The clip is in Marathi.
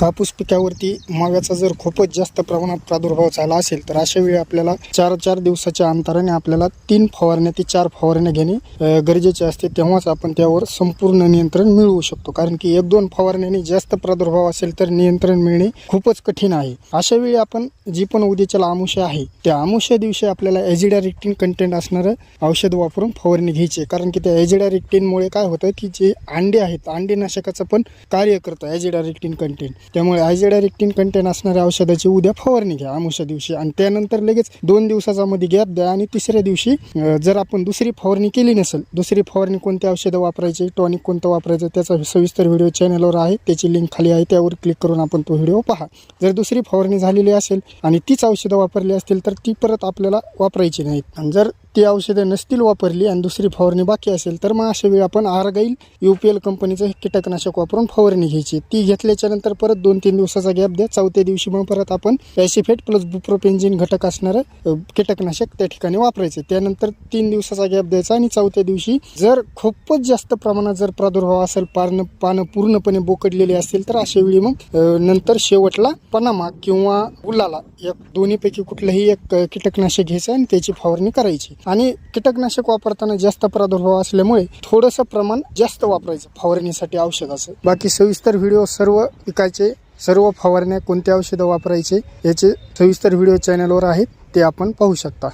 कापूस पिकावरती माव्याचा जर खूपच जास्त प्रमाणात प्रादुर्भाव झाला असेल तर अशा वेळी आपल्याला चार चार दिवसाच्या अंतराने आपल्याला तीन फवारण्या ते चार फवारण्या घेणे गरजेचे असते. तेव्हाच आपण त्यावर संपूर्ण नियंत्रण मिळवू शकतो. कारण की एक दोन फवारण्याने जास्त प्रादुर्भाव असेल तर नियंत्रण मिळणे खूपच कठीण आहे. अशा वेळी आपण जी पण उद्याच्याला आमुष्य आहे त्या आमुष्या दिवशी आपल्याला एजिडा रिक्टिन कंटेंट असणारं औषध वापरून फवारणी घ्यायची आहे. कारण की त्या एजिडा रिक्टिनमुळे काय होतं की जे अंडे आहेत अंडेनाशकाचं पण कार्य करतं एजिडा रिक्टिन कंटेंट. त्यामुळे आयझेडायरेक्टिन रिक्टिन कंटेंट असणाऱ्या औषधाची उद्या फवारणी घ्या आमुष्या दिवशी. आणि त्यानंतर लगेच दोन दिवसाचा मध्ये गॅप द्या आणि तिसऱ्या दिवशी जर आपण दुसरी फवारणी केली नसेल दुसरी फवारणी कोणती औषधं वापरायची टॉनिक कोणतं वापरायचं त्याचा सविस्तर व्हिडिओ चॅनलवर आहे. त्याची लिंक खाली आहे त्यावर क्लिक करून आपण तो व्हिडिओ पहा. जर दुसरी फवारणी झालेली असेल आणि तीच औषधं वापरली असतील तर ती परत आपल्याला वापरायची नाहीत. आणि जर ती औषधं नसतील वापरली आणि दुसरी फवारणी बाकी असेल तर मग अशा वेळी आपण आरगाईल यू पी एल कंपनीचं हे कीटकनाशक वापरून फवारणी घ्यायची. ती घेतल्याच्या नंतर परत दोन तीन दिवसाचा गॅप द्या. चौथ्या दिवशी मग परत आपण ॲसिफेट प्लस बुप्रोपेंजिन घटक असणारं कीटकनाशक त्या ठिकाणी वापरायचे. त्यानंतर तीन दिवसाचा गॅप द्यायचा आणि चौथ्या दिवशी जर खूपच जास्त प्रमाणात जर प्रादुर्भाव असेल पानं पानं पूर्णपणे बोकडलेली असतील तर अशा वेळी मग नंतर शेवटला पनामा किंवा उलाला या दोन्हीपैकी कुठलंही एक कीटकनाशक घ्यायचं आणि त्याची फवारणी करायची. आणि कीटकनाशक वापरताना जास्त प्रादुर्भाव असल्यामुळे थोडंसं प्रमाण जास्त वापरायचं फवारणीसाठी औषधाचं. बाकी सविस्तर व्हिडिओ सर्व पिकाचे सर्व फवारण्या कोणत्या औषधं वापरायचे याचे सविस्तर व्हिडिओ चॅनलवर आहेत ते आपण पाहू शकता.